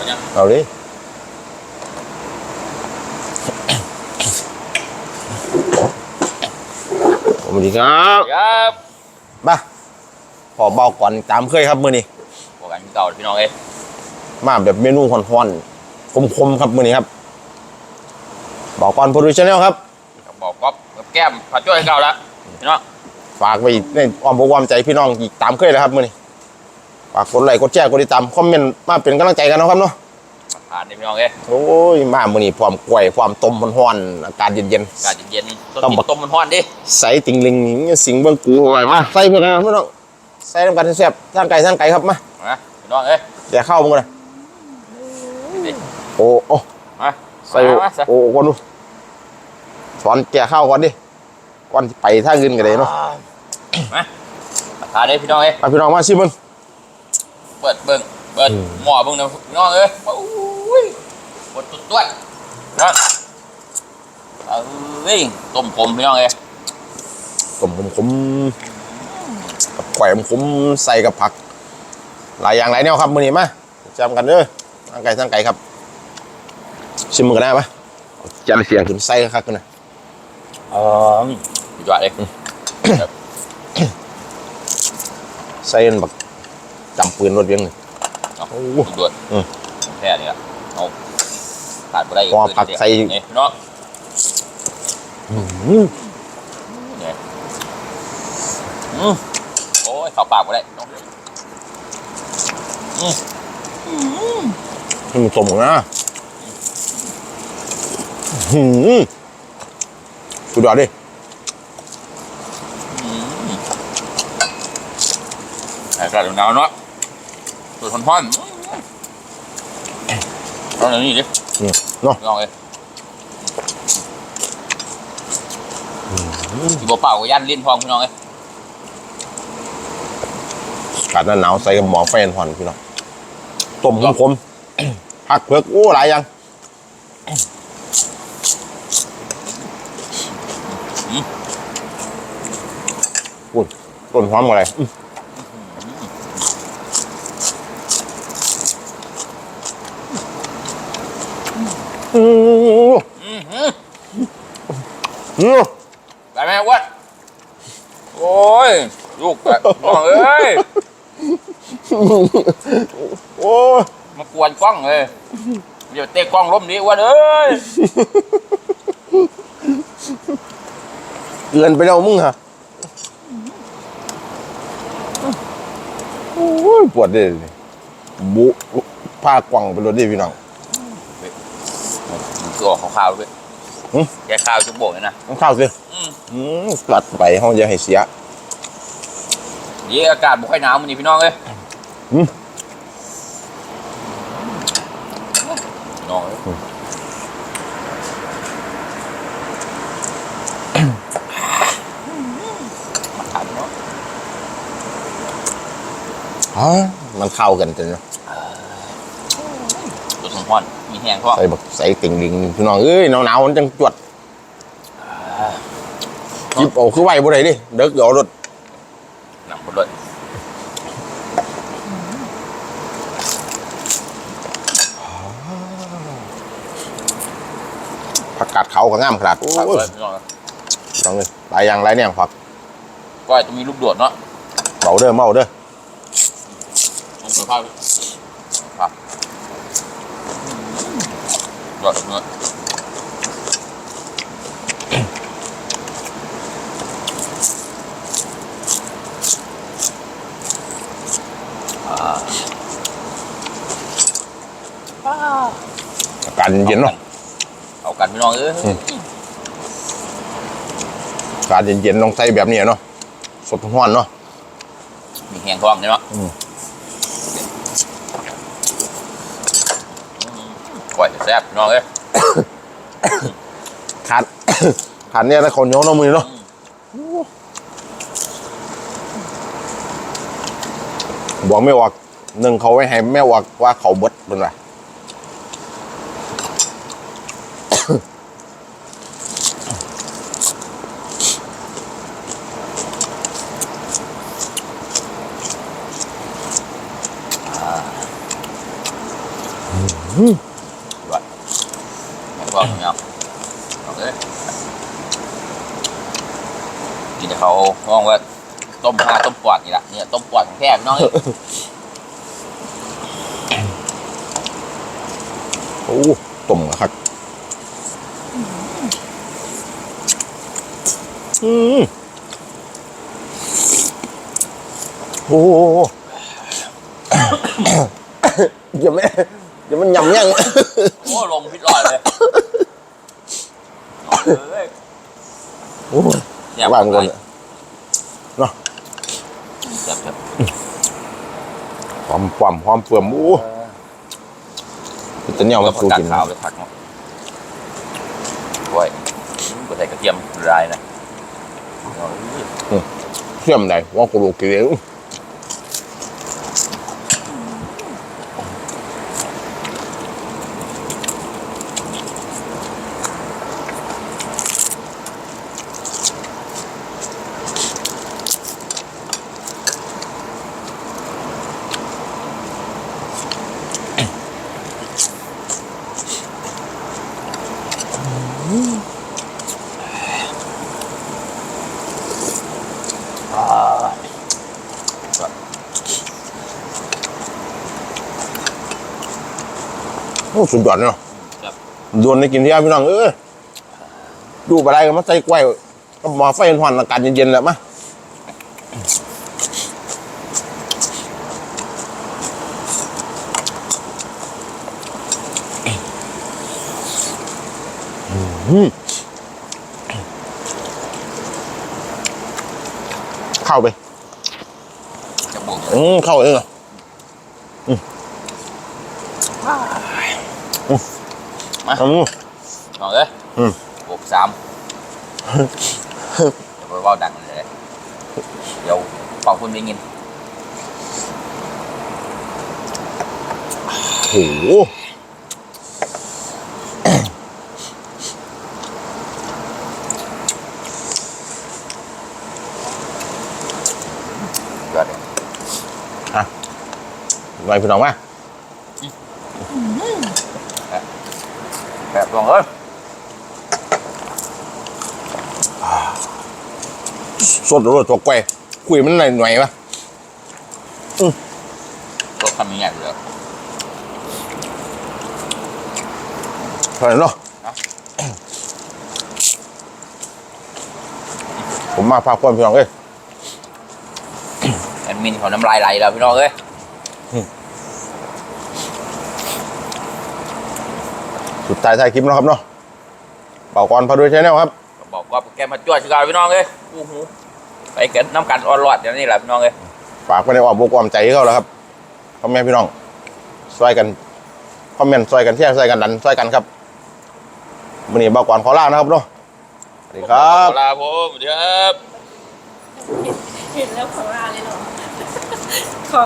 เอายังเอาเลยสวัสดีครับครับมาขอเบาก่อนตามเคยครับมื้อนี้บอกกันเก่าพี่น้องเอ้ยมาแบบเมนูฮ้อนๆคมๆครับมื้อนี้ครับบอกก่อนโปรดิวเซอร์ครับกับบอกก๊อฟกับแก้มผัดจ้อยเก่าละพี่น้องฝากไว้ในอ้อมอกอ้อมใจพี่น้องอีกตามเคยเลยครับมื้อนี้ ฝากกดไลค์กดแชร์กดติดตามคอมเมนต์มาเป็นกำลังใจกันเนาะครับเนาะผ่านนี่พี่น้องเอ้ยโอ้ยมามื้อนี้พร้อมกล้วยพร้อมต้มฮ้อนๆอากาศเย็นอากาศเย็นๆต้นต้องกิบอกนต้มมันฮ้อนดิๆใส่ติงลิงนี่สิงเบิ่งกูเอาไว้มาใส่เพื่อนกันพี่น้องใส่น้ำกันแซ่บท่านไก่ท่านไก่ครับมานะพี่น้องเอ้ยเดี๋ยวเข้ามึงเลยนี่โอ้โอ้มาใส่มามาใส่โอ้ก่อนดูสอนแก่ข้าวก่อนดิก่อนสิไปท่าเงินกันเลยเนาะมาทานเลยพี่น้องเอ้ยมาพี่น้องมาชิมมึง เปิดเบิ่งเปิดอืม หม้อเบิ่งนะพี่น้องเอ้ยโอ้ยหมดตุ้ดๆนะเอ้ยต้มผมพี่น้องเอ้ยผมผมผมกับแขวมผมใส่กับผัก หลายอย่างหลายแนวครับมื้อนี้มาจำกันเด้อท่านไก่ท่านไก่ครับ ชิมมึงกันได้ปะจันเสียงขึ้นใส่คักกันนะเออสุดยอดเลย ใส่อันบัก จำปืนรถเวียงนี่เอาโอ้สุดยอดอืมแค่นี้ละเอาขาดไปได้อีกพอผักใส่นี่พี่น้องอืมเนี่ยอืมโอ้ยเข้าปากไปได้น้องให้มันสมกันนะหืมสุดยอดดิแต่กระดูกหนาวเนาะ ตัวทนห้อนเอาอย่างนี้ดิอืมเนาะลองเลยที่บ่เป่าก็ยันลิ้นพองพี่น้องเอ้ยอากาศหนาวๆใส่กับหมอไฟหอนพี่น้องต้มขมๆผักเผือกโอ้หลายอย่างอุ่นต้นหอมอะไร อืออืออือได้ไหมอ้วัดโอ้ย ลูกอะน้องเอ้ย โอ้ยมากวนกล้องเลย เดี๋ยวเตะกล้องล้มดิอ้วัดเอ้ย เกินไปแล้วมึงฮะโอ้ยปวดเดิบุผ้ากว่างไปรถดิพี่น้อง คือออกขาวๆด้วยหึแกข้าวจุกโบกเลยนะ ต้องเข้าสิอืม อืมกัดไปห้องจะให้เสียเดี๋ยวอากาศบ่ค่อยหนาวมันนี่พี่น้องเอ้ยอืม พี่น้องเอ้ยมาถามเนาะฮะมันเข้ากันจังเนาะตัวสมพร มีแห้งพ่อใส่แบบใส่ติ่งดิงพี่น้องเอ้ยหนาวๆมันจังจวดจิบเอาคือไหวบ่ได้ดิเด็กเดี๋ยวเอารถหนังหมดเลยผักกาดเขาก็งามขนาดโอ้ฝากยเลยพี่น้องเอ้ยพี่น้องเอ้ยหลายอย่างหลายแนวผักก้อยต้องมีลูกโดดเนาะเบาเด้อเมาเด้อต้องมีข้าวครับ ยอดเนื้ออากาศเย็นๆเนาะเอากันพี่น้องเอ้ยอืมอากาศเย็นๆต้องใส่แบบนี้เนาะสดร้อนเนาะมีแห้งท้องเนี่ยเนาะ อืม ก้อยแซ่บพี่น้องเอ้ยขาด ขาดเนี่ยแล้วคนเหนียวเนาะมือเนาะบอกไม่ออกหนึ่งเขาไว้ให้แม่ออกว่าเขาเบดเป็นไรอืด้วย แล้วก็เนาะเอาเลยกินแต่เขาห้องว่าต้มปลาต้มปอดนี่แหละเนี่ยต้มปอดของแท้พี่น้องเอ้ยโอ้ต้มครับอืมโอ้ย่าไม่อย่ามันยำยัง โอ้ลงพิษลอยเลยเอาเลย โอ้ย แซ่บว่างกันเนาะแซ่บแซ่บหอมความหอมเปื่อมโอ้จะเหนียวแล้มาวผักสู้กาดกินขาวไปผักเนาะโอ้ยก็ใส่กระเทียมรายนะเอาเลยเชื่อมได้ว่ากูรู้กี่เดียว อ้สุดยอดเนาะครับดวนในกินที่พี่น้องเอ้ยดูไปได้ก็มาใส่กล้วยก็มาไฟหอนอากาศเย็นๆแหละมาอืมเข้าไปจะบุกอืมเข้าเองเหรอมาอืมเอาเลยอืมบุกสามเดี๋ยวไปเว่าดังเลยเดี๋ยวเป่าคุณไม่ยินโอ้โหยอดเลยไปพี่น้องมา แบบลองเอ้ยสดรสตัวกล้วยคุยมันหน่อยหน่อยๆปะรถทำยังไงเลยเท่านั้นเนาะครับผมมาพาความพี่น้องเอ้ย แอดมินเขาน้ำลายไหลแล้วพี่น้องเอ้ย สุดท้ายท้ายคลิปเนาะครับเนาะเป่าก่อนพาด้วยชแนลครับ บอกว่าแกมาจ้วชิกาพี่น้องเอ้ยอู้หูไปกันน้ำกันออนรอดอย่างนี้แหละพี่น้องเอ้ยฝากไว้ในอ้อมอกอ้อมใจให้เขาแล้วครับพ่อแม่พี่น้องช่วยกันคอมเมนต์ช่วยกันแชร์ช่วยกันดันช่วยกันครับวันนี้เบาก่อนขอลานะครับเนาะสวัสดีครับลาผมสวัสดีครับ เห็นแล้วขอลาเลยเหรอขอ